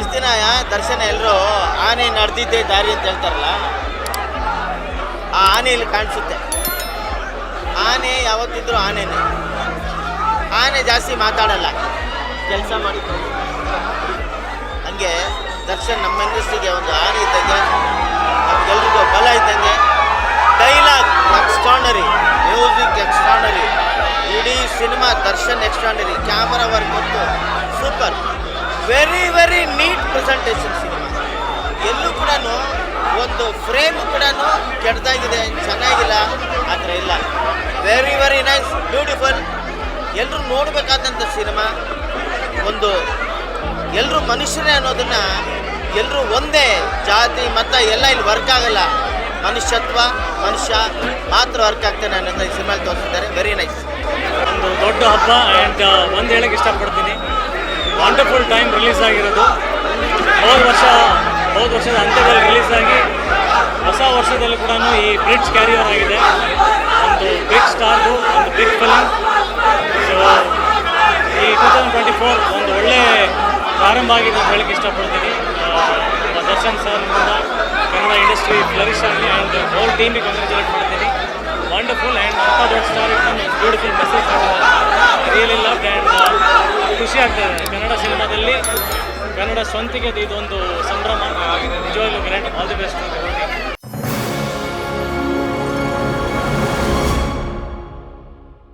ಇಷ್ಟು ದಿನ ದರ್ಶನ ಎಲ್ಲರೂ ಆನೆ ನಡೆದಿದ್ದೆ ದಾರಿ ಅಂತ ಹೇಳ್ತಾರಲ್ಲ, ಆ ಆನೆ ಇಲ್ಲಿ ಕಾಣಿಸುತ್ತೆ. ಆನೆ ಯಾವತ್ತಿದ್ರೂ ಆನೆನೇ. ಆನೆ ಜಾಸ್ತಿ ಮಾತಾಡಲ್ಲ, ಕೆಲಸ ಮಾಡಿಕೊಂಡು ಹಂಗೆ ದರ್ಶನ್ ನಮ್ಮ ಇಂಡಸ್ಟ್ರಿಗೆ ಒಂದು ಆನೆ ಇದ್ದಂಗೆ, ನಮ್ಗೆಲ್ರಿಗೂ ಬಲ ಇದ್ದಂಗೆ, ಡೈಲಾಗ್ ಎಕ್ಸ್ಟ್ರಾನರಿ ಮ್ಯೂಸಿಕ್ ಎಕ್ಸ್ಟ್ರಾನರಿ ಇಡೀ cinema Darshan extraordinary camera work ಮತ್ತು ನೀಟ್ ಪ್ರೆಸೆಂಟೇಷನ್ ಸಿನಿಮಾ ಎಲ್ಲೂ ಕೂಡ ಒಂದು ಫ್ರೇಮ್ ಕೂಡ ಕೆಟ್ಟದಾಗಿದೆ ಚೆನ್ನಾಗಿಲ್ಲ, ಆ ಥರ ಇಲ್ಲ. ವೆರಿ ವೆರಿ ನೈಸ್ ಬ್ಯೂಟಿಫುಲ್ ಎಲ್ಲರೂ ನೋಡಬೇಕಾದಂಥ ಸಿನಿಮಾ. ಒಂದು ಎಲ್ಲರೂ ಮನುಷ್ಯರೇ ಅನ್ನೋದನ್ನು ಎಲ್ಲರೂ ಒಂದೇ ಜಾತಿ, ಮತ, ಎಲ್ಲ ಇಲ್ಲಿ ವರ್ಕ್ ಆಗಲ್ಲ. ಮನುಷ್ಯತ್ವ, ಮನುಷ್ಯ ಮಾತ್ರ ವರ್ಕ್ ಆಗ್ತಾನೆ ಅನ್ನೋದನ್ನ ಈ ಸಿನಿಮಾಲಿ ತೋರಿಸಿದ್ದಾರೆ. ವೆರಿ ನೈಸ್ ಒಂದು ದೊಡ್ಡ ಹಬ್ಬ ಆ್ಯಂಡ್ ಒಂದು ಹೇಳಕ್ಕೆ ಇಷ್ಟಪಡ್ತೀನಿ. ವಂಡರ್ಫುಲ್ ಟೈಮ್ ರಿಲೀಸ್ ಆಗಿರೋದು. ಹೋದ ವರ್ಷ, ಹೋದ ವರ್ಷದ ಅಂತ್ಯದಲ್ಲಿ ರಿಲೀಸ್ ಆಗಿ ಹೊಸ ವರ್ಷದಲ್ಲಿ ಕೂಡ ಈ ಬ್ರಿಡ್ಜ್ ಕ್ಯಾರಿಯರ್ ಆಗಿದೆ. ಒಂದು ಬಿಗ್ ಸ್ಟಾರ್ದು ಒಂದು ಬಿಗ್ ಫಿಲಮ್ ಸೊ ಈ ಟೂ ತೌಸಂಡ್ ಟ್ವೆಂಟಿ ಫೋರ್ ಒಂದು ಒಳ್ಳೆ ಪ್ರಾರಂಭ ಆಗಿದೆ ಅಂತ ಹೇಳಕ್ಕೆ ಇಷ್ಟಪಡ್ತೀನಿ. Darshan sir Kannada industry flourish ಆಗಲಿ ಆ್ಯಂಡ್ ಹೋಲ್ ಟೀಮಿಗೆ ಕಂಗ್ರ್ಯಾಚುಲೇಟ್ ಮಾಡ್ತೀನಿ. ವಂಡರ್ಫುಲ್ ಆ್ಯಂಡ್ ಅಂಥ ದೊಡ್ಡ star beautiful message really love and ಖುಷಿ ಆಗ್ತದೆ ಕನ್ನಡ ಸಿನಿಮಾದಲ್ಲಿ ಕನ್ನಡ ಸ್ವಂತಿಗೆ ಇದೊಂದು ಸಂಭ್ರಮ. ನಿಜವಾಗ್ಲೂ ಗ್ರ್ಯಾಂಡ್ ಆಲ್ ದಿ ಬೆಸ್ಟ್